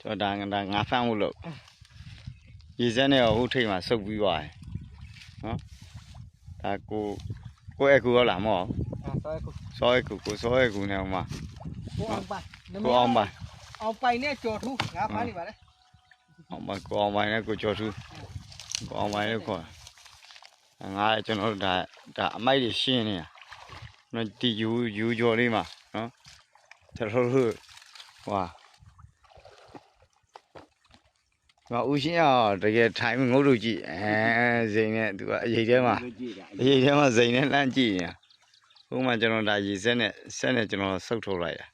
ကျွန်တော်ဒါဒါငါဖမ်းဖို့လို့ရေစက်နဲ့ဟိုထိတ်မှာစုပ်ပြီးသွားတယ်နော်ဒါကိုကိုယ့်အကူရောလားမဟုတ်အာဆောက်ကူစောအကူကိုစောအကူနဲ့ဟိုမှာကိုအောင်ပိုင်ကိုအောင်ပါအောင်ပိုင်နဲ့ကြော်ထူးငါဖမ်းနေပါလေအောင်ပါကိုအောင်ပါနဲ့ကိုကျော်သူကိုအောင်ပါနဲ့ခေါ်ငါကျွန်တော်တို့ဒါဒါအမိုက်တွေရှင်းနေတာနော်ဒီယူယူကျော်လေးမှာနော်ကျွန်တော်တို့ဟွာ ငါဦးရှင်းအောင်တကယ်ထိုင်ငုတ်လို့ကြည့်အဲဇိန်နဲ့သူကအရေးထဲမှာအရေးထဲမှာဇိန်နဲ့လှမ်းကြည့်နေတာဟိုမှာကျွန်တော်ဒါရေစက်နဲ့ဆက်နဲ့ကျွန်တော်ဆုပ်ထုတ်လိုက်တာ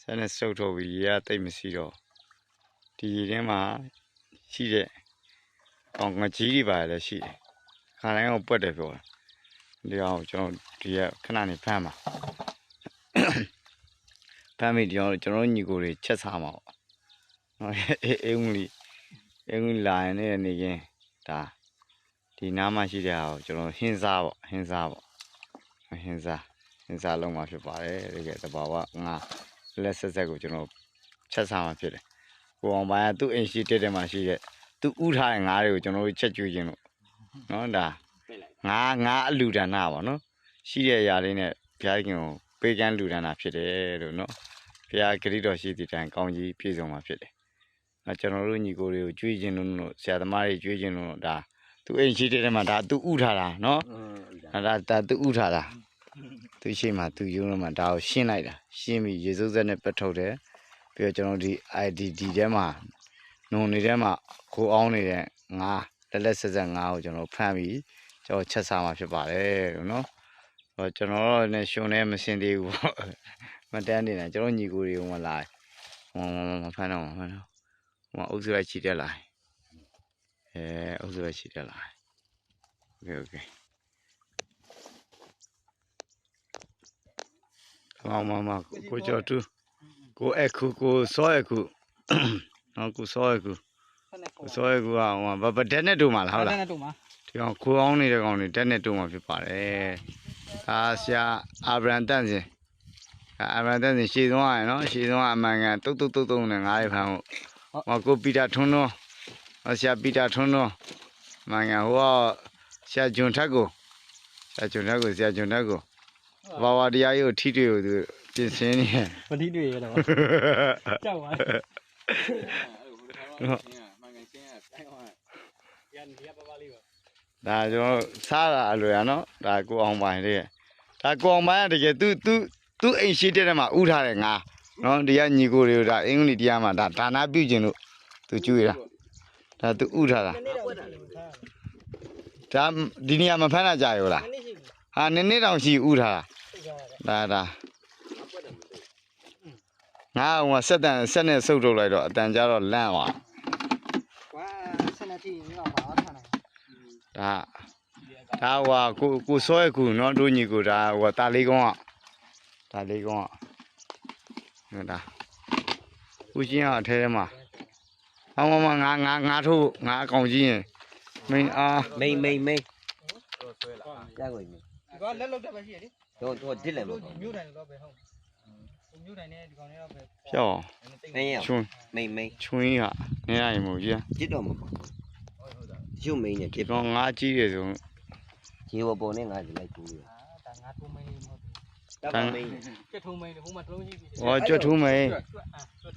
ဆက်နဲ့ဆုပ်ထုတ်ပြီးရေကတိတ်မရှိတော့ဒီရေထဲမှာရှိတဲ့ကောင်ငကြီးတွေပါလည်းရှိတယ်ခါတိုင်းကပွက်တယ်ပြောတာဒီအောင်ကျွန်တော်ဒီကခဏနေဖမ်းပါဖမ်းပြီးကျွန်တော်ကျွန်တော်ညီကိုတွေချက်စားမှာပေါ့နော်အေးအေးဦးလီ အေးဦးလာရင်လည်းနေရင်ဒါဒီနားမှာရှိတဲ့ဟာကိုကျွန်တော်ဟင်းစားပေါ့ဟင်းစားပေါ့ဟင်းစားဟင်းစားလုံးမှာဖြစ်ပါတယ်တကယ်တဘာဝငါလက်ဆက်ဆက်ကိုကျွန်တော်ချက်စားမှာဖြစ်တယ်ကိုအောင်ပိုင်းကသူ့အိမ်ရှိတက်တယ်မှာရှိတဲ့သူဥထားတဲ့ငါးတွေကိုကျွန်တော်တို့ချက်ကျွေးခြင်းလို့နော်ဒါငါငါအလူဒါနပါနော်ရှိတဲ့အရာလေးနဲ့ဘုရားခင်ကိုပေးကမ်းလူဒါနဖြစ်တယ်လို့နော်ဘုရားဂရိတော်ရှိသည့်တိုင်ကောင်းကြီးပြည့်စုံမှာဖြစ်တယ်အဲ ကျွန်တော်တို့ညီကိုတွေကိုကျွေးခြင်းလို့လို့ဆရာသမားတွေကျွေးခြင်းလို့ဒါသူအိမ်ရှိတဲ့ထဲမှာဒါသူဥထားတာနော်အဲ့ဒါဒါသူဥထားတာသူရှိမှသူယူလို့မှဒါကိုရှင်းလိုက်တာရှင်းပြီးရေစိုးစက်နဲ့ပက်ထုတ်တယ်ပြီးတော့ကျွန်တော်ဒီ IDD ထဲမှာနုံနေထဲမှာခိုးအောင်နေတဲ့ငါလက်လက်ဆက်ဆက်ငါကိုကျွန်တော်ဖမ်းပြီးကျွန်တော်ချက်စားမှာဖြစ်ပါတယ်လို့နော်ဟောကျွန်တော်တော့လည်းရှင်နေမစင်သေးဘူးပေါ့မတန်းနေတယ်ကျွန်တော်ညီကိုတွေကလာဟောမဖမ်းတော့မဖမ်းတော့ ဟိုအုပ်စုလိုက်ချီတက်လာအဲအုပ်စုလိုက်ချီတက်လာโอเคโอเค မောင်မမကိုကျော်တူကိုအခုကိုစောအခုနော်ကိုစောအခု ဖက်နဲ့ကို ကိုစောအခုကဟိုဘာဗတက်နဲ့တူမှာလားဟုတ်လား နဲ့တို့မှာ ဒီကောင်ခိုးအောင်နေတဲ့ကောင်တွေတက်နဲ့တူမှာဖြစ်ပါတယ်ဒါဆရာအာဗရန်တန့်စင်ဒါအာဗရန်တန့်စင်ရှေ့ဆုံးရနော်ရှေ့ဆုံးကအမှန်ကန်တုတ်တုတ်တုတ်တုတ်နဲ့ငါးရဖမ်းဖို့ ဟောကိုပီတာထွန်းထွန်းဟောဆရာပီတာထွန်းထွန်းအမှန်ကန်ဟိုကဆရာဂျွန်ထက်ကိုဆရာဂျွန်ထက်ကိုဆရာဂျွန်ထက်ကိုဘာဝတရားကြီးကိုထိတွေ့ကိုသူပြင်ဆင်နေတယ်မတိတွေ့ရတော့ကြောက်ပါရန်ဒီပပလေးပါဒါကျွန်တော်စားတာအလွယ်ရနော်ဒါကိုအောင်ပိုင်လေးဒါကိုအောင်ပိုင်ကတကယ်သူသူသူအိမ်ရှိတဲ့ထဲမှာဥထားတယ်ငါ နော်ဒီကညီကိုတွေကိုဒါအင်္ဂလိပ်တရားမှာဒါဒါနာပြုကျင်လို့သူကျွေးတာဒါသူဥထားတာ နည်းတော့တာလေခါ ဒါဒီနေရာမှာဖမ်းတာကြာရောလား နည်းရှိဘူး ဟာနည်းနည်းတောင်ရှိဥထား သိကြရတယ် တာဒါဒါငါဟိုဆက်တန်ဆက်နဲ့ဆုပ်ထုတ်လိုက်တော့အတန်ကြတော့လန့်သွား ကွာစနေတီငါဘာထားနိုင် ဒါဒါဟိုကိုကိုစောရကူနော်တို့ညီကိုဒါဟိုတာလေးကောင်းอ่ะဒါလေးကောင်းอ่ะ နော်ဒါဦးချင်းကအထဲထဲမှာအမမငါငါငါထိုးငါအကောင်ကြီးရင်မင်းအာမိန်မိန်မိန်ရကိုမိန်ဒီကလက်လောက်တက်ပဲရှိရလေတော့တော့ဒစ်လည်းမဟုတ်မြို့တိုင်းတော့ပဲဟုတ်မြို့တိုင်းနဲ့ဒီကောင်လေးတော့ပဲဖြောက်မင်းရချွန်းမိန်မိန်ချွင်းဟာနေရရင်မို့ကြီးဒစ်တော့မဟုတ်ရုပ်မိန်နဲ့ဒဒီစ်ကောင်ငါကြီးတယ်ဆိုခြေဝပေါ်နဲ့ငါဒီလိုက်ကူရဒါငါထုံးမင်းလေးမဟုတ်ဘူး တပ်ပါမိန်ကျက်ထုံးမင်းလေးဟိုမှာတလုံးရှိပြီဟောကြွတ်ထူးမင်း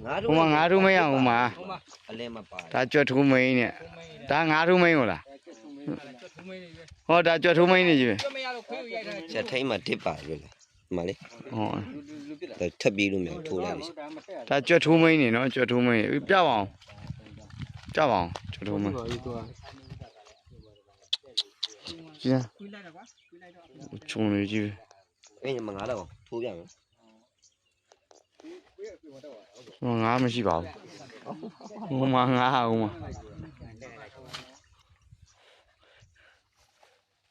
ငါဟိုမှာငါထူးမင်းအောင်ဟိုမှာဟိုမှာအလဲမပါဒါကြွတ်ထူးမင်းနဲ့ထုံးမင်းလေးဒါငါထူးမင်းဟုတ်လားကျက်ထုံးမင်းလေးကျက်ထုံးမင်းလေးပဲဟောဒါကြွတ်ထူးမင်းနေကြီးပဲကျက်မရတော့ခွေးကိုရိုက်ထားတယ်ချက်ထိန်မှာဒစ်ပါလို့လားမလေးဟောထပ်ပြီးလို့မျိုးထိုးလိုက်ပြီဒါကြွတ်ထူးမင်းနေနော်ကြွတ်ထူးမင်းပြပါအောင်ပြပါအောင်ကြွတ်ထူးမင်းကျန်ခွေးလိုက်တော့ကွာခွေးလိုက်တော့ခြုံနေကြီး အင်းမငါတော့ထိုးပြမယ်ဟိုငါမရှိပါဘူးဟိုမှာငါဟိုမှာ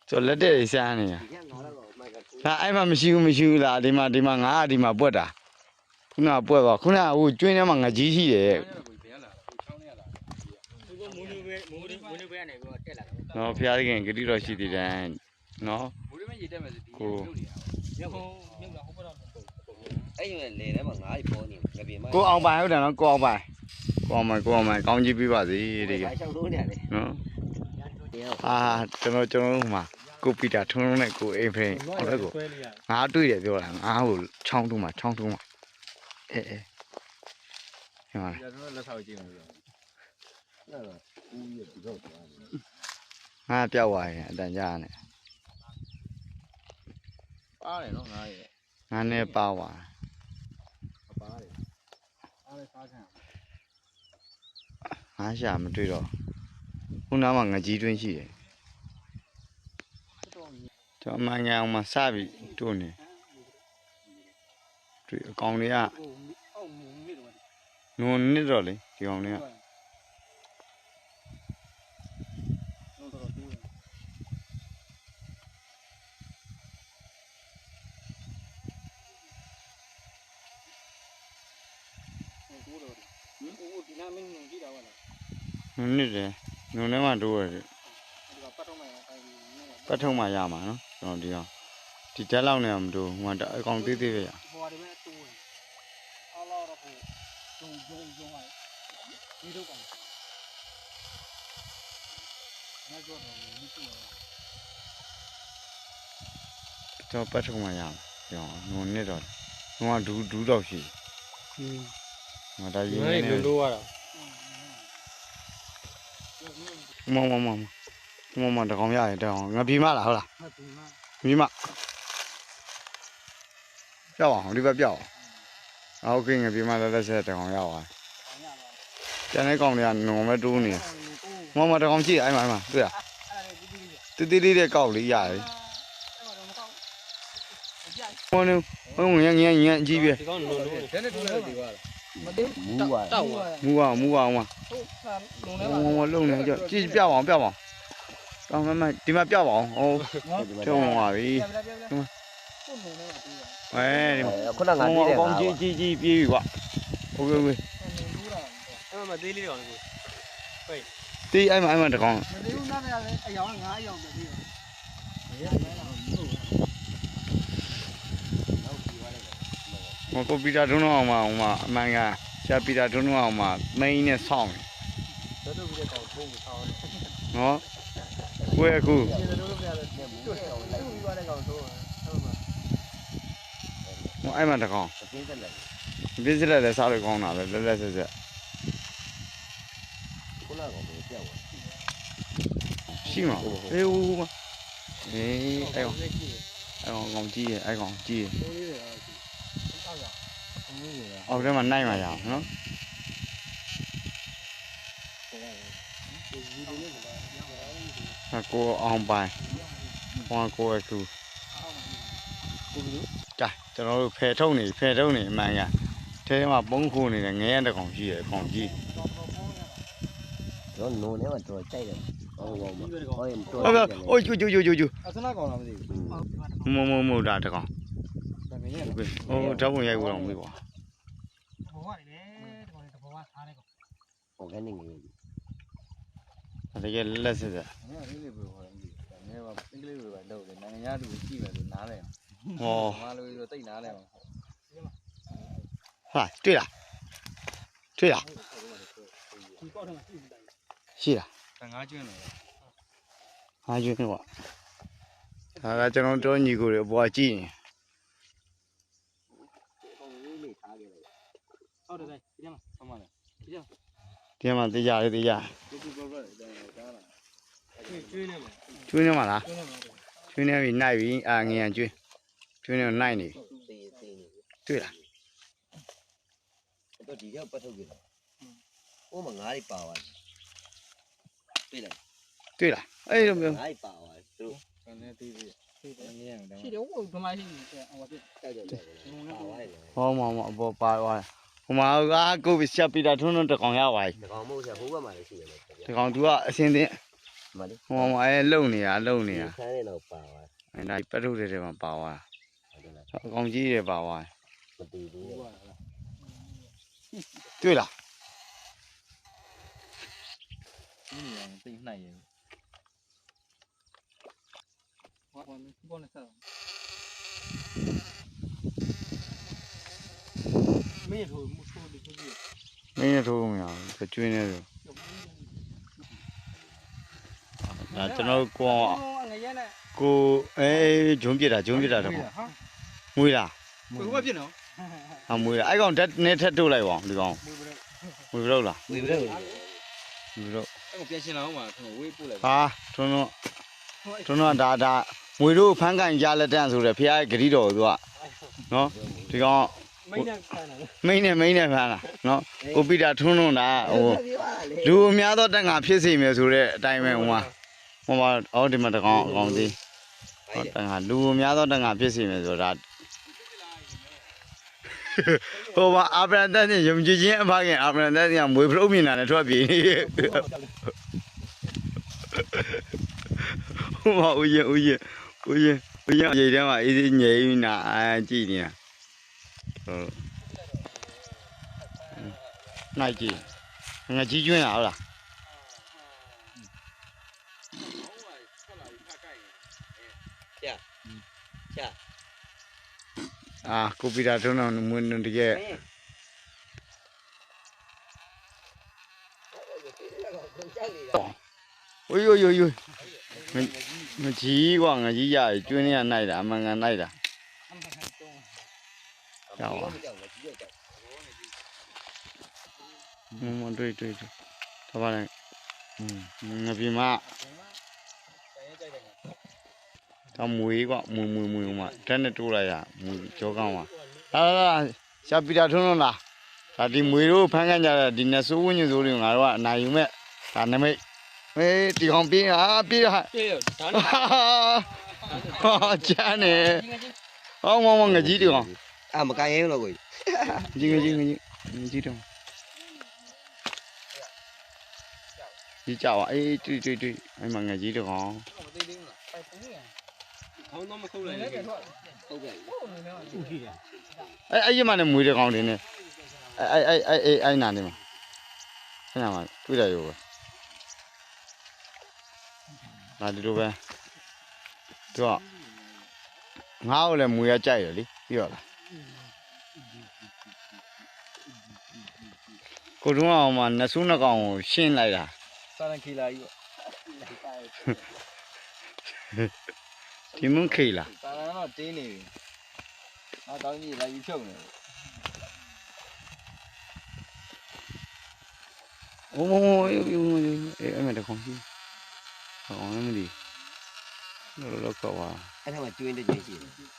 ကျလက်တဲ့စမ်းနေရဒီကငါတော့မိုက်ကထိုးဒါအဲ့မှာမရှိဘူးမရှိဘူးလားဒီမှာဒီမှာငါကဒီမှာပွက်တာခုနကပွက်သွားခုနကဟိုကျွင်းထဲမှာငကြီးရှိတယ်သူကမူးနေပဲမူးနေမူးနေပဲကနေပြီးတော့တက်လာတယ်နော်ဖျားသခင်ဂတိတော်ရှိသေးတယ်နော်မူးနေမရေတက် မယ်ဆိုဒီကိုမြုပ်နေတာမြုပ်ဟိုမြုပ်လာဟိုဘက်တော့အဲ့ဒီလေထဲမှာငါးကြီးပေါ်နေငပြေမကိုအောင်ပိုင်ဟုတ်တယ်နော်ကိုအောင်ပိုင်ကိုအောင်ပိုင်ကိုအောင်ပိုင်ကောင်းကြီးပြပါစေတကယ်ချောက်လို့နေရတယ်နော်တရားအာကျွန်တော်ကျွန်တော်တို့မှာကိုပီတာထွန်းထွန်းနဲ့ကိုအိမ်ဖိန်ဟုတ်တယ်ကိုဆွဲလေးရငါတွေ့တယ်ပြောတာငါ့ကိုချောင်းတူးမှာချောင်းတူးမှာအဲအဲဟဲ့မလားကျွန်တော်လက်ထောက်ကြည့်မှာပြောအဲ့တော့ဦးရဒီတော့သွားတယ်ငါပြောက်သွားရင်အတန်ကြာနေ ပါတယ်နော်ငါရဲ့ငါနဲ့ပါသွားပါတယ်အားလည်းစားခံငါရှာမတွေ့တော့ခုနကမှငကြီးတွင်းရှိတယ်တော်ကြီးကျွန်တော်မှငယ်အောင်မှစပြီတို့နေတွေ့အကောင်တွေကဟိုအောက်မုံမိတော့နုံနစ်တော့လေဒီကောင်တွေက တော့တော့တူး ဟိုတော့ဟ င်ဟိုဒီနာမင်းငုံကြည့်တာပါလားနုံနစ်တယ်နုံထဲမှာတိုးရတယ်ဒီကပတ်တော့မှတိုင်းနေတယ်ပတ်ထုံမှရမှာနော်ကျွန်တော်ဒီအောင်ဒီတက်လောက်နေအောင်မတိုးဟိုမှာအကောင်သေးသေးပဲရဟိုဒီမဲ့တူးတယ်အားလောက်တော့ဟိုဂျုံဂျုံဂျုံပါဒီတော့ကောင်ငါကြောတော့မတူဘူးကျွန်တော်ပတ်ထုံမှရမှာဒီအောင်နုံနစ်တော့နုံကဒူးဒူးတော့ရှိอืม ငါဒါရင်းငါနေလည်းလိုးရတာမမမမမမတကောင်ရတယ်တကောင်ငါပြေမလားဟုတ်လားမတူမမိမပြောက်အောင်ဒီဘက်ပြောက်အောင်အော်ကင်းငါပြေမလက်လက်ဆက်တကောင်ရောက်သွားအောင်ရပါကျန်တဲ့ကောင်တွေကနုံမဲ့တိုးနေဘူးကိုမမတကောင်ကြည့်အဲ့မှာအဲ့မှာတွေ့ရအဲ့ဒါလေးဒီဒီလေးတိတိလေးတဲ့ကောက်လေးရတယ်အဲ့တော့မကောက်ကြိုက်ဟိုနေဟိုငငငငအကြီးပဲဒီကောင်လုံးလုံးတယ်နဲ့တူလည်းဒီပါလား မသိဘူးမူးပါတောက်ပါမူးပါမူးပါအောင်ပါဟုတ်ဟာလုံနေပါဝုံဝုံလုံနေကြကြည့်ပြပါအောင်ပြပါအောင်တောင်းမမဒီမှာပြပါအောင်ဟုတ်ချုံပါပြီအဲဒီခုနကငါပြေးတယ်ကောင်းကြီးကြီးကြီးပြေးပြီကွာဟုတ်ကဲ့ဟုတ်ကဲ့အဲ့မှာသေးလေးတော့လေကိုဟဲ့သေးအဲ့မှာအဲ့မှာတကောင်မသေးဘူးနားမရလဲအယောင်ငါးအယောင်ပဲသေးတယ်မရဘူး ဟိုကိုပီတာထွန်းတော့အောင်မဟိုမှာအမှန်ကရှာပီတာထွန်းတော့အောင်မမိန်းနဲ့ဆောင်းတယ်တော်တော်ပြီးတော့ထိုးပြီးဆောင်းတယ်နော်ကိုယ့်အခုဒီလိုလိုပြရတယ်ကျွတ်တယ်လိုက်ပြီးသွားတဲ့ကောင်ထိုးဟုတ်ပါဟိုအဲ့မှာတကောင်အပြင်းတက်လိုက်ပြစ်စလက်လည်းစားလို့ကောင်းတာပဲလက်လက်ဆက်ဆက်ခုနကောင်ပဲပြောက်သွားရှိမှာအေးဟိုဟိုမှာအေးအဲ့ကောင်လက်ကြည့်အဲ့ကောင်ကောင်ကြီးရဲ့အဲ့ကောင်ကြီးရဲ့တိုးလေးတွေတော့တောက်ရ အောင်လေးတွေအောက်ထဲမှာနိုင်မှာရအောင်နော်ဒီဒီလေးကရောက်လာတယ်အကိုအောင်ပိုင်ဟောကိုအခုကိုပြီးကြကျွန်တော်တို့ဖယ်ထုတ်နေဖယ်ထုတ်နေအမှန်ကထဲမှာပုံခိုးနေတဲ့ငရဲတစ်ကောင်ရှိရဲ့ကောင်ကြီးတော့တော့ပေါင်းရတာတော့နိုးနေမှာတော်ကြိုက်တယ်ဟုတ်ပါဘူးဟောရင်တော်ဟုတ်ကဲ့အိုးကျူကျူကျူကျူကျူအစနာကောင်လားမသိဘူးဟုတ်မမမဒါတစ်ကောင်ဒါမင်းရဲ့ ဟုတ်ကဲ့ဟိုဓာတ်ပုံရိုက်ဖို့တော့မေးပါဘောရတယ်ဒီကောင်လေးတဘောကစားတယ်ကောင် organic ကြီးတကယ်လက်ဆက်ဆက်ငါလေးလေးပြောခေါ်တယ်မသိဘူးငါကအင်္ဂလိပ်လိုပဲလုပ်တယ်နိုင်ငံခြားလူကြည့်မယ်ဆိုနားလဲဟောငါလိုဆိုတိတ်နားလဲအောင်ဟာတွေ့လားတွေ့လားဒီကောက်ထဲမှာကြည့်နေတာရှိလားတန်ငါကျွန်းတယ်ဟာကျွန်းကွာဒါကကျွန်တော်တို့ညီကိုတွေအပေါ်ကြည့်ရင်ကောင်လေးလေးထားခဲ့လိုက် ဟုတ်တယ်ဒီမှာဟုတ်မှလားဒီမှာတေးကြတယ်တေးကြဒီကူကောကောတယ်ဒါလားကျွေးနေမှာကျွန်းနေမှာလားကျွေးနေမှာကျွန်းနေပြီနိုင်ပြီအာငရံကျွန်းကျွန်းနေနိုင်နေသေးသေးနေတွေ့လားတော့ဒီရောက်ပတ်ထုတ်ကြတယ်ဟိုမှာငါးကြီးပါသွားတယ်ပြေးလိုက်တွေ့လားအဲ့လိုမျိုးငါးကြီးပါသွားတယ်သူတို့ကနေသေးသေးသေးတယ်ငြင်းအောင်ရှိတယ်ဟိုဒမရှိဟိုပြကြောက်ကြောက်ကြောက်ပါသွားတယ်ဟောမမအပေါ်ပါသွားတယ် ဟိုမှာကကိုဗစ်ချက်ပီတာထွန်းထွန်းတကောင်ရပါပြီဒီကောင်မဟုတ်ဆရာဟိုဘက်မှာလည်းရှိတယ်လေဒီကောင် तू ကအစင်းတင်မလေးဟိုမှာအဲလုံနေတာလုံနေနေတာခန်းနေတော့ပါသွားအဲဒါပတ်ထုတ်တဲ့ထဲမှာပါသွားတယ်ဟုတ်တယ်လားတာအကောင်ကြီးတွေပါသွားမတည်ဘူးလေတွေ့လားနင်းနေအောင်တိတ်နှိုက်ရင်ဟိုဘောနဲ့ဆက် မင်းထိုးမထိုးလို့ပြည့်မင်းနဲ့ထိုးမရဘူးကျွင်းနေတယ်ဒါကျွန်တော်ကိုငရဲနဲ့ကိုအဲဂျုံပြစ်တာဂျုံပြစ်တာတော့ဟာမွေးလားဘယ်ကဖြစ်နော်ဟာမွေးလားအဲ့ကောင်တက်နဲ့ထက်ထုတ်လိုက်ပါအောင်ဒီကောင်မွေးဘလို့လားဝေဘရက်မွေးဘလို့အဲ့ကိုပြန်ရှင်းလာအောင်ပါကျွန်တော်ဝေးပို့လိုက်ဟာထွန်းထွန်းထွန်းထွန်းဒါဒါမွေတို့ဖန်းကန်ကြလက်တန့်ဆိုတယ်ဖះရဲ့ဂရီတော်သူကနော်ဒီကောင် မင်းနဲ့ခိုင်းတာမိန်းနဲ့မိန်းနဲ့ဖမ်းလားနော်ကိုပီတာထွန်းထွန်းဒါဟိုလူအများသောတက်ငါဖြစ်စီမယ်ဆိုတဲ့အတိုင်းပဲဟိုမှာဟိုမှာအော်ဒီမှာတကောင်အကောင်သေးဟောတက်ငါလူအများသောတက်ငါဖြစ်စီမယ်ဆိုတာဟိုမှာအာဗြဟံတက်နဲ့ယုံကြည်ခြင်းအဖခင်အာဗြဟံတက်ကမွေဖရုံးမြင်တာနဲ့ထွက်ပြေးနေဟိုမှာဦးရင်ဦးရင်ဦးရင်ဦးရင်ရေထဲမှာအေးအေးငြိမ်နေတာအာကြည့်နေတာ ဟုတ်နိုင်ကြည့်ငါကြီးကျွင်းလာဟုတ်လား ချာ အာကိုပီတာထွန်းတော်မွေးတကယ် โอ้ยโอ้ยโอ้ยငကြီးกว่าငကြီးရကျွင်းနေရနိုင်တာအမှန်ကန်နိုင်တာ ကြောက်ပါမမတွေ့တွေ့တွေ့ဒါပါလေငါပြမဒါမွေးကမွေမွေမွေမှာတက်နဲ့တိုးလိုက်ရမွေကြောကောင်းပါလာလာရှာပီတာထွန်းထွန်းလာဒါဒီမွေတို့ဖမ်းခန့်ကြတဲ့ဒီနဆိုးဝင်းညဆိုးတွေငါတို့ကအနိုင်ယူမဲ့ဒါနမိတ်မေးဒီကောင်ပြေးဟာပြေးဟာပြေးဒါဟာကျန်နေဟောင်းမောင်းငကြီးဒီကောင် အာမကိုင်းရင်လို့ကိုကြီးငကြီးငကြီးငကြီးတော့ဒီကြောက်အေးတွေ့တွေ့တွေ့အဲ့မှာငကြီးဒီကောင်မသိသေးဘူးလားပိုက်ပုံးရခေါင်းတော့မခုတ်လိုက်လလေည်းကတော့ဟုတ်ကဲ့ဟုတ်နေတော့သူ့ ကြည့်တယ် အဲ့အဲ့ရမနဲ့မွေဒီကောင်တင်နေအဲ့အဲ့အဲ့အဲ့အဲ့နာနေမှာအဲ့နာမှာတွေ့ရရောပဲငါဒီလိုပဲသူကငါ့ကိုလည်းမွေရကြိုက်တယ်လေပြီးတော့လားကိုတုံးအောင်မှာနတ်ဆူးနှကောင်ကိုရှင်းလိုက်တာ စာရန်ခီလာကြီးပေါ့ ဒီမွန်းခေလား စာရန်တော့တင်းနေပြီအာတောင်းကြီးလာယူဖြုတ်နေ โอ้โหเอ้ยเอ้ยအဲ့မဲ့တကောင်ကြီးကောင်လည်းမသိလောလောကောပါ အဲ့ဒါမှကျွင်းတဲ့ကျွင်းရှိတယ် ဒီ အ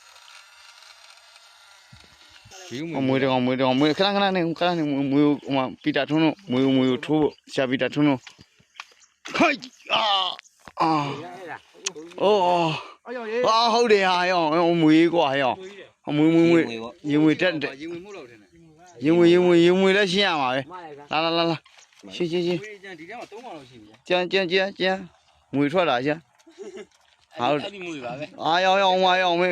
မွေတကောင်မွေတကောင်မွေခဏခဏနဲ့ခဏနဲ့မွေဟိုမှာပီတာထွန်းတို့မွေမွေထိုးရှာပီတာထွန်းတို့ခိုင်အာအာအိုးအော်ရောရေးအာဟုတ်တယ်ဟာရောမွေကွာရောမွေမွေမွေရင်မွေတက်တက်ရင်ဝင်မှုလို့ထင်တယ်ရင်မွေရင်မွေရင်မွေလည်းရှင်းရမှာပဲလာလာလာလာရှင်းရှင်းရှင်းဝေးကြံဒီထဲမှာ3ကောင်လောက်ရှိပြီကြမ်းကြမ်းကြမ်းကြမ်းမွေထွက်လာရှာအဲ့ဒီမွေပါပဲအာရောင်ရောင်မရောင်မ